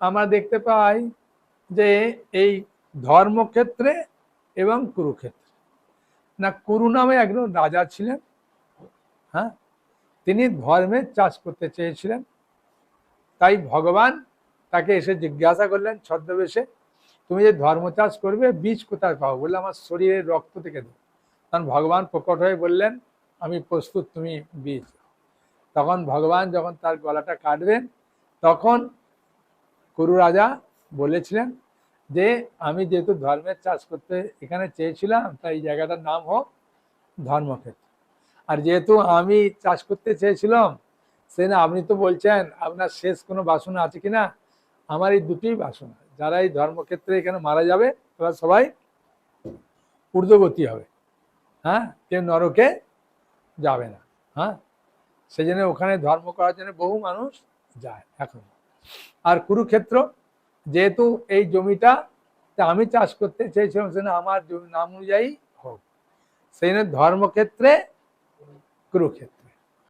আমরা দেখতে পাই যে এই ধর্মক্ষেত্রে এবং কুরুক্ষেত্রে। না, কুরু নামে একজন রাজা ছিলেন হ্যাঁ? তিনি ধর্মের চাষ করতে চেয়েছিলেন। তাই ভগবান তাকে এসে জিজ্ঞাসা করলেন, ছদ্মবেশে, তুমি যে ধর্ম চাষ করবে, বীজ কোথায় পাবো বললে, আমার শরীরের রক্ত থেকে দেবো। তখন ভগবান প্রকট হয়ে বললেন, আমি প্রস্তুত, তুমি বীজ। তখন ভগবান যখন তার গলাটা কাটবেন, তখন কুরু রাজা বলেছিলেন যে, আমি যেহেতু ধর্মের চাষ করতে এখানে চেয়েছিলাম, তাই এই জায়গাটার নাম হোক ধর্মক্ষেত্র। আর যেহেতু আমি চাষ করতে চেয়েছিলাম, সে না, আপনি তো বলছেন, আপনার শেষ কোনো বাসনা আছে কিনা? আমার এই দুটি বাসনা। যারা এই ধর্মক্ষেত্রে এখানে মারা যাবে, তারা সবাই ঊর্ধ্বগতি হবে। হ্যাঁ? কেউ নরকে যাবে না। হ্যাঁ? সেই জন্য ওখানে ধর্ম করার জন্য বহু মানুষ যায় এখন। আর কুরুক্ষেত্র, যেহেতু এই জমিটা আমি চাষ করতে চেয়েছিলাম সেখানে আমার নাম অনুযায়ী হোক। সেই ধর্মক্ষেত্রে কুরুক্ষেত্র।